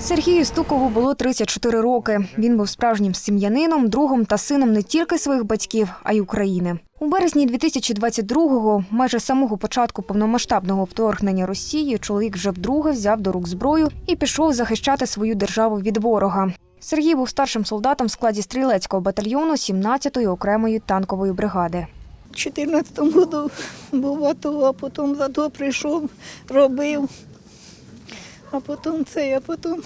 Сергію Стукову було 34 роки. Він був справжнім сім'янином, другом та сином не тільки своїх батьків, а й України. У березні 2022-го, майже самого початку повномасштабного вторгнення Росії, чоловік вже вдруге взяв до рук зброю і пішов захищати свою державу від ворога. Сергій був старшим солдатом в складі стрілецького батальйону 17-ї окремої танкової бригади. У 14-му году був в АТО, а потім з АТО прийшов, робив, а потім це, а потім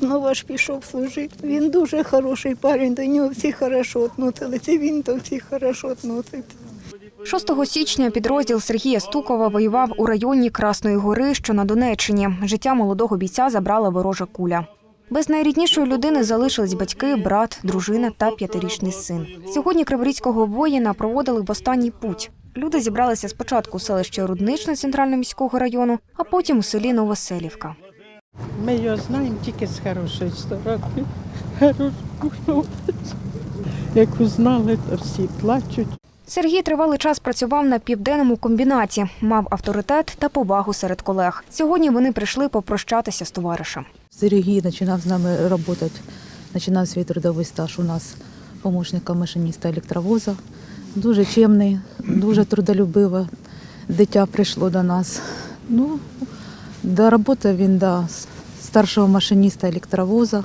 знову ж пішов служити. Він дуже хороший парень, до нього всі хорошо відносилися, і він до всіх хорошо відноситься. 6 січня підрозділ Сергія Стукова воював у районі Красної Гори, що на Донеччині. Життя молодого бійця забрала ворожа куля. Без найріднішої людини залишились батьки, брат, дружина та п'ятирічний син. Сьогодні криворізького воїна проводили в останній путь. Люди зібралися спочатку у селищі Рудничне центрального міського району, а потім у селі Новоселівка. Ми його знаємо тільки з хорошої сторони. Хорошу. Як узнали, то всі плачуть. Сергій тривалий час працював на південному комбінаті, мав авторитет та повагу серед колег. Сьогодні вони прийшли попрощатися з товаришем. Сергій починав з нами працювати, починав свій трудовий стаж у нас помощником машиніста електровоза. Дуже чемний, дуже трудолюбиве дитя прийшло до нас. Ну, до роботи він да, з старшого машиніста електровоза.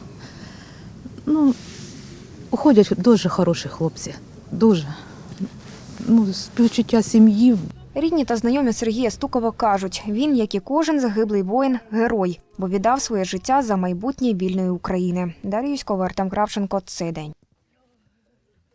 Ну, уходять дуже хороші хлопці, дуже. Ну, співчуття сім'ї, Рідні та знайомі Сергія Стукова кажуть, він, як і кожен загиблий воїн, герой, бо віддав своє життя за майбутнє вільної України. Дар'я Юськова, Артем Кравченко. Цей день.